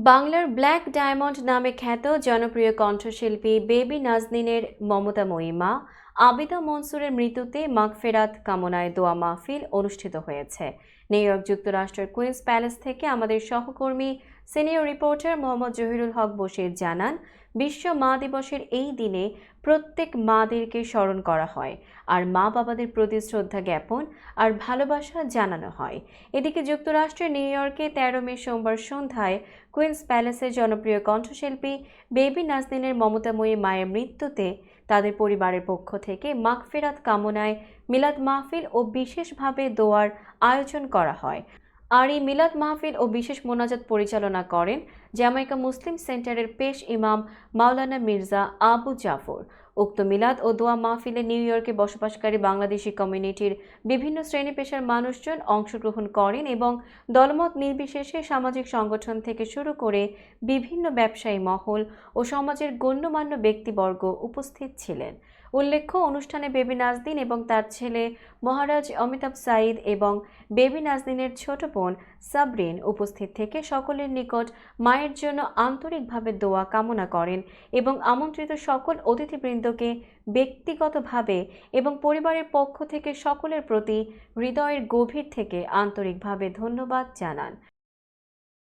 বাংলার black diamond নামে খ্যাত জনপ্রিয় কণ্ঠশিল্পী বেবি নাজনিনের মমতাময়ী মা আবিদা মনসুরের মৃত্যুতে মাগফেরাত কামনায় দোয়া মাহফিল অনুষ্ঠিত হয়েছে। নিউ ইয়র্ক যুক্তরাষ্ট্রের কুইন্স প্যালেস থেকে আমাদের সহকর্মী, সিনিয়র রিপোর্টার মোহাম্মদ জহিরুল হক বশির জানান, বিশ্ব মা দিবসের এই দিনে প্রত্যেক মাদেরকে স্মরণ করা হয়, আর মা বাবাদের প্রতি শ্রদ্ধা জ্ঞাপন আর ভালোবাসা জানানো হয়। এদিকে যুক্তরাষ্ট্রের নিউ ইয়র্কে তেরো মে সোমবার সন্ধ্যায় কুইন্স প্যালেসের জনপ্রিয় কণ্ঠশিল্পী বেবি নাজনীনের মমতাময়ী মায়ের মৃত্যুতে তাদের পরিবারের পক্ষ থেকে মাগফেরাত কামনায় মিলাদ মাহফিল ও বিশেষভাবে দোয়ার আয়োজন করা হয়। আর এই মিলাদ মাহফিল ও বিশেষ মোনাজাত পরিচালনা করেন জ্যামাইকা মুসলিম সেন্টারের পেশ ইমাম মাওলানা মির্জা আবু জাফর। উক্ত মিলাদ ও দোয়া মাহফিলে নিউ ইয়র্কে বসবাসকারী বাংলাদেশি কমিউনিটির বিভিন্ন শ্রেণি পেশার মানুষজন অংশগ্রহণ করেন এবং দলমত নির্বিশেষে সামাজিক সংগঠন থেকে শুরু করে বিভিন্ন ব্যবসায়ী মহল ও সমাজের গণ্যমান্য ব্যক্তিবর্গ উপস্থিত ছিলেন। উল্লেখ্য, অনুষ্ঠানে বেবি নাজদিন এবং তার ছেলে মহারাজ অমিতাভ সাঈদ এবং বেবি নাজদিনের ছোট বোন সাবরিন উপস্থিত থেকে সকলের নিকট মায়ের জন্য আন্তরিকভাবে দোয়া কামনা করেন এবং আমন্ত্রিত সকল অতিথিবৃন্দকে ব্যক্তিগতভাবে এবং পরিবারের পক্ষ থেকে সকলের প্রতি হৃদয়ের গভীর থেকে আন্তরিকভাবে ধন্যবাদ জানান।